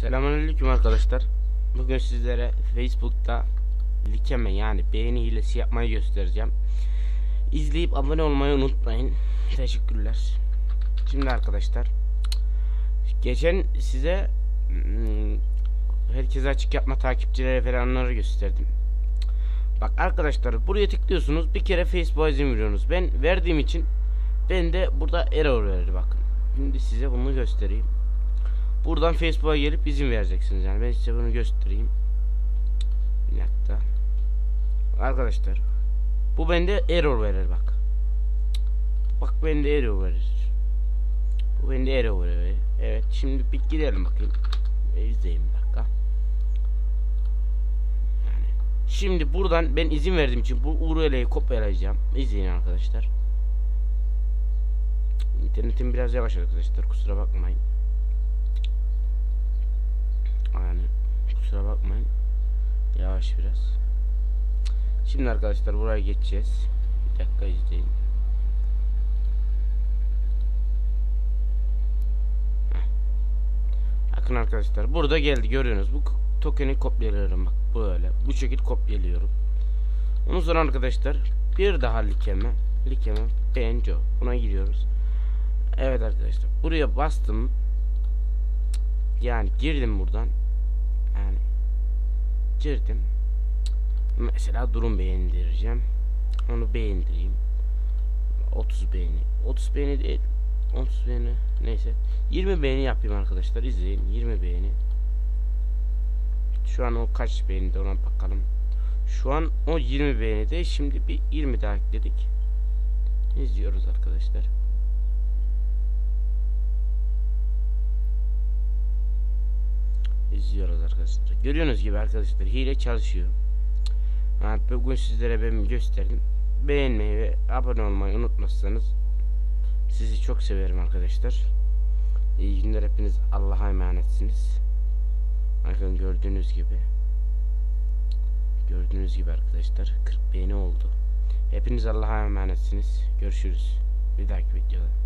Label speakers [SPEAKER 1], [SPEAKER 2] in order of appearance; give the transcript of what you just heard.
[SPEAKER 1] Selamünaleyküm arkadaşlar. Bugün sizlere Facebook'ta likeme yani beğeni hilesi yapmayı göstereceğim. İzleyip abone olmayı unutmayın. Teşekkürler. Şimdi arkadaşlar geçen size hmm, herkese açık yapma takipçilere falanları gösterdim. Bak arkadaşlar buraya tıklıyorsunuz bir kere Facebook'a izin veriyorsunuz. Ben verdiğim için ben de burada error verir bakın. Şimdi size bunu göstereyim. Buradan Facebook'a gelip izin vereceksiniz yani ben size bunu göstereyim. Bir. Arkadaşlar bu bende error verir bak. Bak bende error verir. Bu bende error verir. Evet şimdi bir gidelim bakayım. E, izleyin bir dakika. Yani şimdi buradan ben izin verdiğim için bu URL'yi kopyalayacağım. İzleyin arkadaşlar. İnternetim biraz yavaş arkadaşlar kusura bakmayın. Yani kusura bakmayın. Yavaş biraz. Şimdi arkadaşlar buraya geçeceğiz. Bir dakika izleyin. Bakın arkadaşlar burada geldi görüyorsunuz. Bu tokeni kopyalıyorum bak böyle. Bu şekilde kopyalıyorum. Ondan sonra arkadaşlar bir daha likeme likeme benjo buna giriyoruz. Evet arkadaşlar buraya bastım. Yani girdim buradan. Yani girdim. Mesela durum beğendireceğim. Onu beğendireyim. 30 beğeni. 30 beğeni değil. 30 beğeni. Neyse. 20 beğeni yapayım arkadaşlar. İzleyin. 20 beğeni. Şu an o kaç beğenide ona bakalım. Şu an o 20 beğenide. Şimdi bir 20 daha ekledik. İzliyoruz arkadaşlar. İzliyoruz arkadaşlar. Görüyorsunuz gibi arkadaşlar hile çalışıyor. Evet, bugün sizlere ben gösterdim. Beğenmeyi ve abone olmayı unutmazsanız sizi çok severim arkadaşlar. İyi günler hepiniz Allah'a emanetsiniz. Bakın gördüğünüz gibi gördüğünüz gibi arkadaşlar 40 beğeni oldu. Hepiniz Allah'a emanetsiniz. Görüşürüz. Bir dahaki videoda.